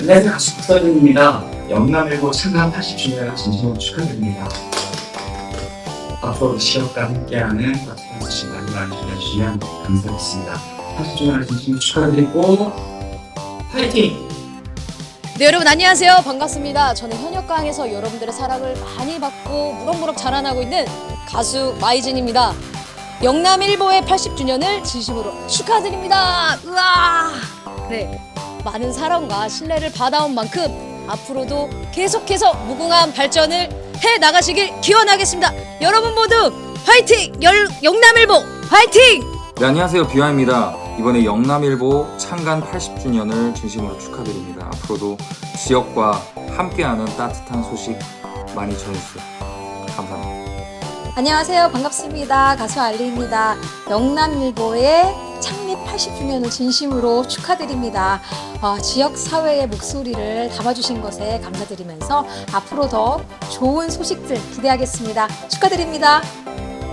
안녕하세요 가수 박서준입니다. 영남일보 창간 80주년 진심으로 축하드립니다. 앞으로 지역과 함께하는 따뜻한 소식 많이 많이 전해주시면 감사하겠습니다. 80주년을 진심으로 축하드리고 파이팅! 네 여러분 안녕하세요 반갑습니다 저는 현역강에서 여러분들의 사랑을 많이 받고 무럭무럭 자라나고 있는 가수 마이진입니다 영남일보의 80주년을 진심으로 축하드립니다 우와 네 많은 사랑과 신뢰를 받아온 만큼 앞으로도 계속해서 무궁한 발전을 해 나가시길 기원하겠습니다 여러분 모두 화이팅 열, 영남일보 화이팅 네, 안녕하세요. 뷰아입니다. 이번에 영남일보 창간 80주년을 진심으로 축하드립니다. 앞으로도 지역과 함께하는 따뜻한 소식 많이 전해주세요. 감사합니다. 안녕하세요. 반갑습니다. 가수 알리입니다. 영남일보의 창립 80주년을 진심으로 축하드립니다. 어, 지역 사회의 목소리를 담아주신 것에 감사드리면서 앞으로 더 좋은 소식들 기대하겠습니다. 축하드립니다.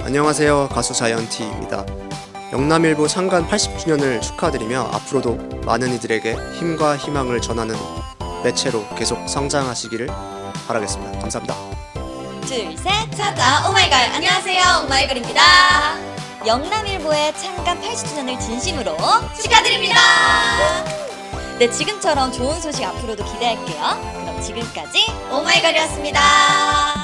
안녕하세요. 가수 자이언티입니다. 영남일보 창간 80주년을 축하드리며 앞으로도 많은 이들에게 힘과 희망을 전하는 매체로 계속 성장하시기를 바라겠습니다. 감사합니다. 둘, 셋, 찾아 오마이걸 안녕하세요 오마이걸입니다 영남일보의 창간 80주년을 진심으로 축하드립니다. 네 지금처럼 좋은 소식 앞으로도 기대할게요. 그럼 지금까지 오마이걸이었습니다